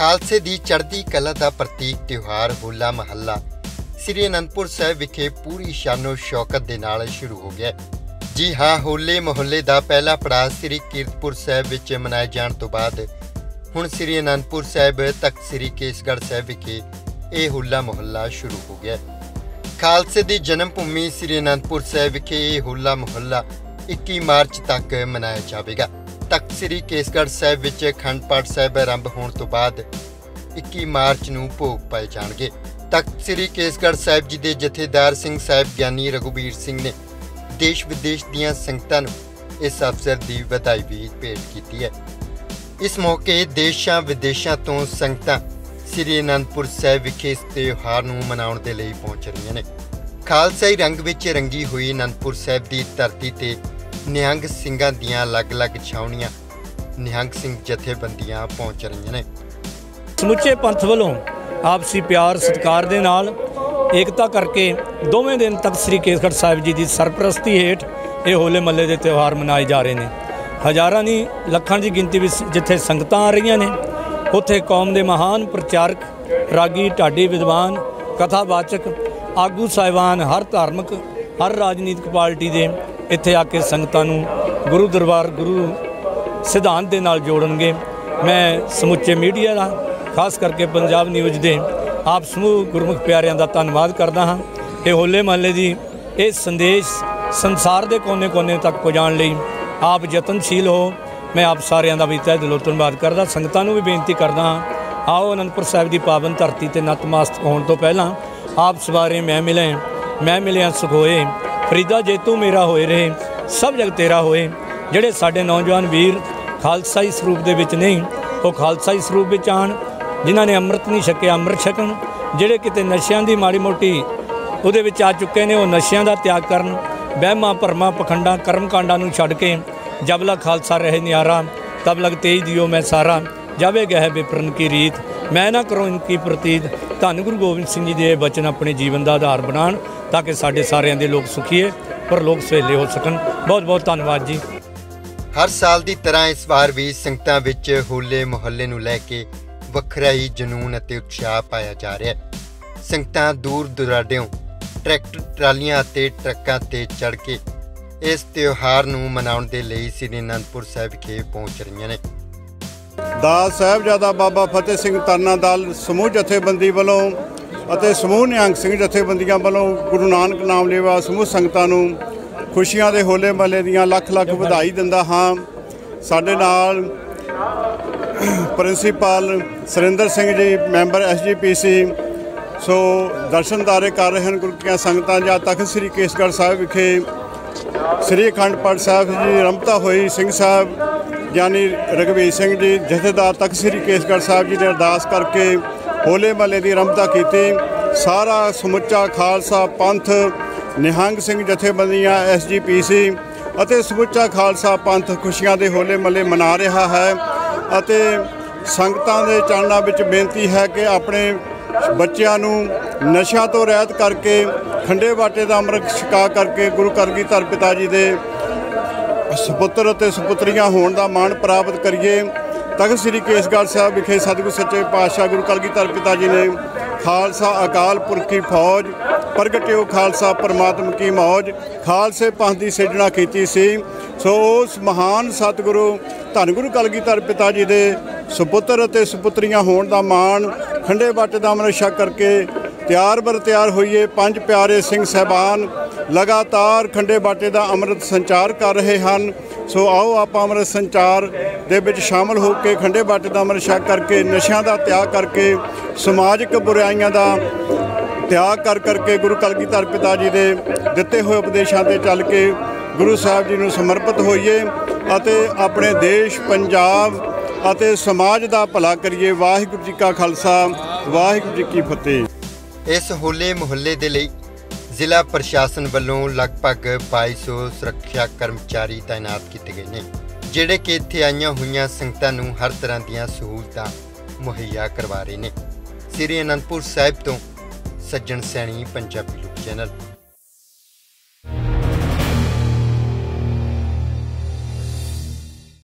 ਖਾਲਸੇ ਦੀ ਚੜ੍ਹਦੀ ਕਲਾ ਦਾ ਪ੍ਰਤੀਕ ਤਿਉਹਾਰ ਹੋਲਾ ਮਹੱਲਾ ਸ੍ਰੀ ਅਨੰਦਪੁਰ ਸਾਹਿਬ ਵਿਖੇ ਪੂਰੀ ਸ਼ਾਨੋ ਸ਼ੌਕਤ ਦੇ ਨਾਲ ਸ਼ੁਰੂ ਹੋ ਗਿਆ। ਜੀ ਹਾਂ, ਹੋਲੇ ਮਹੱਲੇ ਦਾ ਪਹਿਲਾ ਪੜਾਅ ਸ੍ਰੀ ਕੀਰਤਪੁਰ ਸਾਹਿਬ ਵਿੱਚ ਮਨਾਏ ਜਾਣ ਤੋਂ ਬਾਅਦ ਹੁਣ ਸ੍ਰੀ ਅਨੰਦਪੁਰ ਸਾਹਿਬ ਤੱਕ ਸ੍ਰੀ ਕੇਸਗੜ੍ਹ ਸਾਹਿਬ ਵਿਖੇ ਇਹ ਹੋਲਾ ਮਹੱਲਾ ਸ਼ੁਰੂ ਹੋ ਗਿਆ। ਖਾਲਸੇ ਦੀ ਜਨਮ ਭੂਮੀ ਸ੍ਰੀ ਅਨੰਦਪੁਰ ਸਾਹਿਬ ਵਿਖੇ ਇਹ ਹੋਲਾ ਮਹੱਲਾ 21 ਮਾਰਚ ਤੱਕ ਮਨਾਇਆ ਜਾਵੇਗਾ। ਤਖਤ ਸ੍ਰੀ ਕੇਸਗੜ੍ਹ ਸਾਹਿਬ ਵਿੱਚ ਅਖੰਡ ਪਾਠ ਸਾਹਿਬ ਆਰੰਭ ਹੋਣ ਤੋਂ ਬਾਅਦ 21 ਮਾਰਚ ਨੂੰ ਭੋਗ ਪਾਏ ਜਾਣਗੇ। ਤਖਤ ਸ੍ਰੀ ਕੇਸਗੜ੍ਹ ਸਾਹਿਬ ਜੀ ਦੇ ਜਥੇਦਾਰ ਸਿੰਘ ਸਾਹਿਬ ਗਿਆਨੀ ਰਘੁਬੀਰ ਸਿੰਘ ਨੇ ਦੇਸ਼ ਵਿਦੇਸ਼ ਦੀਆਂ ਸੰਗਤਾਂ ਨੂੰ ਇਸ ਅਵਸਰ ਦੀ ਵਧਾਈ ਵੀ ਭੇਟ ਕੀਤੀ ਹੈ। ਇਸ ਮੌਕੇ ਦੇਸ਼ਾਂ ਵਿਦੇਸ਼ਾਂ ਤੋਂ ਸੰਗਤਾਂ ਸ੍ਰੀ ਅਨੰਦਪੁਰ ਸਾਹਿਬ ਵਿਖੇ ਇਸ ਤਿਉਹਾਰ ਨੂੰ ਮਨਾਉਣ ਦੇ ਲਈ ਪਹੁੰਚ ਰਹੀਆਂ ਨੇ। ਖਾਲਸਾਈ ਰੰਗ ਵਿੱਚ ਰੰਗੀ ਹੋਈ ਅਨੰਦਪੁਰ ਸਾਹਿਬ ਦੀ ਧਰਤੀ ਤੇ ਨਿਹੰਗ ਸਿੰਘਾਂ ਦੀਆਂ ਅਲੱਗ-ਅਲੱਗ ਛਾਉਣੀਆਂ ਨਿਹੰਗ ਸਿੰਘ ਜਥੇਬੰਦੀਆਂ ਪਹੁੰਚ ਰਹੀਆਂ ਨੇ। ਸਮੁੱਚੇ ਪੰਥ ਵੱਲੋਂ ਆਪਸੀ ਪਿਆਰ, ਸਤਿਕਾਰ ਦੇ ਨਾਲ ਏਕਤਾ ਕਰਕੇ ਦੋਵੇਂ ਦਿਨ ਤੱਕ ਸ੍ਰੀ ਕੇਸਗੜ੍ਹ ਸਾਹਿਬ ਜੀ ਦੀ ਸਰਪ੍ਰਸਤੀ ਹੇਠ ਇਹ ਹੋਲੇ ਮੱਲੇ ਦੇ ਤਿਉਹਾਰ ਮਨਾਏ ਜਾ ਰਹੇ ਨੇ। ਹਜ਼ਾਰਾਂ ਦੀ ਲੱਖਾਂ ਦੀ ਗਿਣਤੀ ਵਿੱਚ ਜਿੱਥੇ ਸੰਗਤਾਂ ਆ ਰਹੀਆਂ ਨੇ, ਉੱਥੇ ਕੌਮ ਦੇ ਮਹਾਨ ਪ੍ਰਚਾਰਕ, ਰਾਗੀ, ਢਾਡੀ ਵਿਦਵਾਨ, ਕਥਾਵਾਚਕ, ਆਗੂ ਸਾਹਿਬਾਨ, ਹਰ ਧਾਰਮਿਕ, ਹਰ ਰਾਜਨੀਤਿਕ ਪਾਰਟੀ ਦੇ ਇੱਥੇ ਆ ਕੇ ਸੰਗਤਾਂ ਨੂੰ ਗੁਰੂ ਦਰਬਾਰ, ਗੁਰੂ ਸਿਧਾਂਤ ਦੇ ਨਾਲ ਜੋੜਨਗੇ। ਮੈਂ ਸਮੁੱਚੇ ਮੀਡੀਆ ਦਾ, ਖਾਸ ਕਰਕੇ ਪੰਜਾਬ ਨਿਊਜ਼ ਦੇ ਆਪ ਸਮੂਹ ਗੁਰਮੁਖ ਪਿਆਰਿਆਂ ਦਾ ਧੰਨਵਾਦ ਕਰਦਾ ਹਾਂ ਕਿ ਹੋਲੇ ਮਹੱਲੇ ਦੀ ਇਹ ਸੰਦੇਸ਼ ਸੰਸਾਰ ਦੇ ਕੋਨੇ-ਕੋਨੇ ਤੱਕ ਪਹੁੰਚਾਉਣ ਲਈ ਆਪ ਯਤਨਸ਼ੀਲ ਹੋ। ਮੈਂ ਆਪ ਸਾਰਿਆਂ ਦਾ ਵੀ ਤਹਿ ਦਿਲੋਂ ਧੰਨਵਾਦ ਕਰਦਾ। ਸੰਗਤਾਂ ਨੂੰ ਵੀ ਬੇਨਤੀ ਕਰਦਾ ਹਾਂ, ਆਓ ਅਨੰਦਪੁਰ ਸਾਹਿਬ ਦੀ ਪਾਵਨ ਧਰਤੀ ਤੇ ਨਤਮਸਤਕ ਹੋਣ ਤੋਂ ਪਹਿਲਾਂ ਆਪ ਸਵਾਰੇ ਮੈਂ ਮਿਲੇ, ਮੈਂ ਮਿਲਿਆ ਸੁਖ ਹੋਏ ਫਰੀਦਾ ਜੇਤੂ ਮੇਰਾ ਹੋਏ ਰਹੇ, ਸਭ ਜਗ ਤੇਰਾ ਹੋਏ। ਜਿਹੜੇ ਸਾਡੇ ਨੌਜਵਾਨ ਵੀਰ ਖਾਲਸਾਈ ਸਰੂਪ ਦੇ ਵਿੱਚ ਨਹੀਂ, ਉਹ ਖਾਲਸਾਈ ਸਰੂਪ ਵਿੱਚ ਆਣ ਜਿਨ੍ਹਾਂ ਨੇ ਅੰਮ੍ਰਿਤ ਨਹੀਂ ਛਕਿਆ, ਅੰਮ੍ਰਿਤ ਛਕਣ, ਜਿਹੜੇ ਕਿਤੇ ਨਸ਼ਿਆਂ ਦੀ ਮਾੜੀ ਮੋਟੀ ਉਹਦੇ ਵਿੱਚ ਆ ਚੁੱਕੇ ਨੇ, ਉਹ ਨਸ਼ਿਆਂ ਦਾ ਤਿਆਗ ਕਰਨ, ਵਹਿਮਾਂ ਭਰਮਾਂ, ਪਖੰਡਾਂ, ਕਰਮ ਕਾਂਡਾਂ ਨੂੰ ਛੱਡ ਕੇ ਜਬ ਲਗ ਖਾਲਸਾ ਰਹੇ ਨਿਆਰਾ, ਤਬ ਲਗ ਤੇਜ ਦਿਓ ਮੈਂ ਸਾਰਾ। ਜਾਵੇ ਗਹਿ ਵਿਪਰਨ ਕੀ ਰੀਤ? ਮੈਂ ਨਾ ਕਰੋ ਇਨਕੀ ਪ੍ਰਤੀਤ। ਧੰਨ ਗੁਰੂ ਗੋਬਿੰਦ ਸਿੰਘ ਜੀ ਦੇ ਬਚਨ ਆਪਣੇ ਜੀਵਨ ਦਾ ਆਧਾਰ ਬਣਾਉਣ, ਤਾਂ ਕਿ ਸਾਡੇ ਸਾਰਿਆਂ ਦੇ ਲੋਕ ਸੁਖੀਏ ਪਰ ਲੋਕ ਸਹੇਲੇ ਹੋ ਸਕਣ। ਬਹੁਤ ਬਹੁਤ ਧੰਨਵਾਦ ਜੀ। ਹਰ ਸਾਲ ਦੀ ਤਰ੍ਹਾਂ ਇਸ ਵਾਰ ਵੀ ਸੰਗਤਾਂ ਵਿੱਚ ਹੋਲੇ ਮੁਹੱਲੇ ਨੂੰ ਲੈ ਕੇ ਵੱਖਰਾ ਹੀ ਜਨੂਨ ਅਤੇ ਉਤਸ਼ਾਹ ਪਾਇਆ ਜਾ ਰਿਹਾ ਹੈ। ਸੰਗਤਾਂ ਦੂਰ ਦੁਰਾਡਿਓਂ ਟਰੈਕਟਰ, ਟਰਾਲੀਆਂ ਅਤੇ ਟਰੱਕਾਂ ਤੇ ਚੜ੍ਹ ਕੇ ਇਸ ਤਿਉਹਾਰ ਨੂੰ ਮਨਾਉਣ ਦੇ ਲਈ ਸ੍ਰੀ ਅਨੰਦਪੁਰ ਸਾਹਿਬ ਵਿਖੇ ਪਹੁੰਚ ਰਹੀਆਂ ਨੇ। ਦਾਸ ਸਾਹਿਬਜ਼ਾਦਾ ਬਾਬਾ ਫਤਿਹ ਸਿੰਘ ਤਰਨਾ ਦਲ ਸਮੂਹ ਜਥੇਬੰਦੀ ਵੱਲੋਂ ਅਤੇ ਸਮੂਹ ਨਿਹੰਗ ਸਿੰਘ ਜਥੇਬੰਦੀਆਂ ਵੱਲੋਂ ਗੁਰੂ ਨਾਨਕ ਨਾਮ ਲੇਵਾ ਸਮੂਹ ਸੰਗਤਾਂ ਨੂੰ ਖੁਸ਼ੀਆਂ ਦੇ ਹੋਲੇ ਮਹੱਲੇ ਦੀਆਂ ਲੱਖ ਲੱਖ ਵਧਾਈ ਦਿੰਦਾ ਹਾਂ। ਸਾਡੇ ਨਾਲ principal Surinder Singh ji, member SGPC ਸੋ ਦਰਸ਼ਨਦਾਰੇ ਕਰ ਰਹੇ ਹਨ ਗੁਰੂ ਸੰਗਤਾਂ ਜਾਂ ਤਖਤ ਸ੍ਰੀ ਕੇਸਗੜ੍ਹ ਸਾਹਿਬ ਵਿਖੇ। ਸ੍ਰੀ ਅਖੰਡ ਪਾਠ ਸਾਹਿਬ ਜੀ ਰਮਤਾ ਹੋਈ ਸਿੰਘ ਸਾਹਿਬ ਗਿਆਨੀ ਰਗਵੀਰ ਸਿੰਘ ਜੀ ਜਥੇਦਾਰ ਤਖਤ ਸ੍ਰੀ ਕੇਸਗੜ੍ਹ ਸਾਹਿਬ ਜੀ ਨੇ ਅਰਦਾਸ ਕਰਕੇ ਹੋਲੇ ਮਹੱਲੇ ਦੀ ਆਰੰਭਤਾ ਕੀਤੀ। ਸਾਰਾ ਸਮੁੱਚਾ ਖਾਲਸਾ ਪੰਥ ਨਿਹੰਗ ਸਿੰਘ ਜਥੇਬੰਦੀਆਂ ਐਸਜੀਪੀਸੀ ਅਤੇ ਸਮੁੱਚਾ ਖਾਲਸਾ ਪੰਥ ਖੁਸ਼ੀਆਂ ਦੇ ਹੋਲੇ ਮਹੱਲੇ ਮਨਾ ਰਿਹਾ ਹੈ ਅਤੇ ਸੰਗਤਾਂ ਦੇ ਚਰਨਾਂ ਵਿੱਚ ਬੇਨਤੀ ਹੈ ਕਿ ਆਪਣੇ ਬੱਚਿਆਂ ਨੂੰ ਨਸ਼ਿਆਂ ਤੋਂ ਰਹਿਤ ਕਰਕੇ, ਖੰਡੇ ਬਾਟੇ ਦਾ ਅੰਮ੍ਰਿਤ ਛਕਾ ਕਰਕੇ ਗੁਰੂ ਕਰਗੀਧਰ ਪਿਤਾ ਜੀ ਦੇ ਸੁਪੁੱਤਰ ਅਤੇ ਸੁਪੁੱਤਰੀਆਂ ਹੋਣ ਦਾ ਮਾਣ ਪ੍ਰਾਪਤ ਕਰੀਏ ਤਖਤ ਸ੍ਰੀ ਕੇਸਗੜ੍ਹ ਸਾਹਿਬ ਵਿਖੇ ਸਤਿਗੁਰ ਸੱਚੇ ਪਾਤਸ਼ਾਹ ਗੁਰੂ ਕਲਗੀਧਰ ਪਿਤਾ ਜੀ ਨੇ ਖਾਲਸਾ ਅਕਾਲ ਪੁਰਖ ਕੀ ਫੌਜ, ਪ੍ਰਗਟਿਓ ਖਾਲਸਾ ਪਰਮਾਤਮ ਕੀ ਮੌਜ, ਖਾਲਸੇ ਪੰਥ ਦੀ ਸਿਰਜਣਾ ਕੀਤੀ ਸੀ। ਸੋ ਉਸ ਮਹਾਨ ਸਤਿਗੁਰੂ, ਧੰਨ ਗੁਰੂ ਕਲਗੀਧਰ ਪਿਤਾ ਜੀ ਦੇ ਸੁਪੁੱਤਰ ਅਤੇ ਸੁਪੁੱਤਰੀਆਂ ਹੋਣ ਦਾ ਮਾਣ ਖੰਡੇ ਬਾਟੇ ਦਾ ਅੰਮ੍ਰਿਤ ਛਕ ਕਰਕੇ ਤਿਆਰ ਬਰ ਤਿਆਰ ਹੋਈਏ ਪੰਜ ਪਿਆਰੇ ਸਿੰਘ ਸਹਿਬਾਨ ਲਗਾਤਾਰ ਖੰਡੇ ਬਾਟੇ ਦਾ ਅੰਮ੍ਰਿਤ ਸੰਚਾਰ ਕਰ ਰਹੇ ਹਨ। ਸੋ ਆਓ ਆਪਾਂ ਅੰਮ੍ਰਿਤ ਸੰਚਾਰ ਦੇ ਵਿੱਚ ਸ਼ਾਮਲ ਹੋ ਕੇ ਖੰਡੇ ਬਾਟੇ ਦਾ ਅੰਮ੍ਰਿਤ ਛਕ ਕਰਕੇ, ਨਸ਼ਿਆਂ ਦਾ ਤਿਆਗ ਕਰਕੇ, ਸਮਾਜਿਕ ਬੁਰਾਈਆਂ ਦਾ ਤਿਆਗ ਕਰ ਕਰਕੇ ਗੁਰੂ ਕਲਗੀਧਰ ਪਿਤਾ ਜੀ ਦੇ ਦਿੱਤੇ ਹੋਏ ਉਪਦੇਸ਼ਾਂ ਤੇ ਚੱਲ ਕੇ ਗੁਰੂ ਸਾਹਿਬ ਜੀ ਨੂੰ ਸਮਰਪਿਤ ਹੋਈਏ ਅਤੇ ਆਪਣੇ ਦੇਸ਼, ਪੰਜਾਬ ਅਤੇ ਸਮਾਜ ਦਾ ਭਲਾ ਕਰੀਏ। ਵਾਹਿਗੁਰੂ ਜੀ ਕਾ ਖਾਲਸਾ, ਵਾਹਿਗੁਰੂ ਜੀ ਕੀ ਫਤਿਹ। ਇਸ ਹੋਲੇ ਮੁਹੱਲੇ ਦੇ ਲਈ ਜ਼ਿਲ੍ਹਾ ਪ੍ਰਸ਼ਾਸਨ ਵੱਲੋਂ ਲਗਭਗ 2200 ਸੁਰੱਖਿਆ ਕਰਮਚਾਰੀ ਤਾਇਨਾਤ ਕੀਤੇ ਗਏ ਨੇ, ਜਿਹੜੇ ਕਿ ਇੱਥੇ ਆਈਆਂ ਹੋਈਆਂ ਸੰਗਤਾਂ ਨੂੰ ਹਰ ਤਰ੍ਹਾਂ ਦੀਆਂ ਸਹੂਲਤਾਂ ਮੁਹੱਈਆ ਕਰਵਾ ਰਹੇ ਨੇ। ਸ੍ਰੀ ਅਨੰਦਪੁਰ ਸਾਹਿਬ ਤੋਂ ਸੱਜਣ ਸੈਣੀ, ਪੰਜਾਬੀ ਲੋਕ ਚੈਨਲ।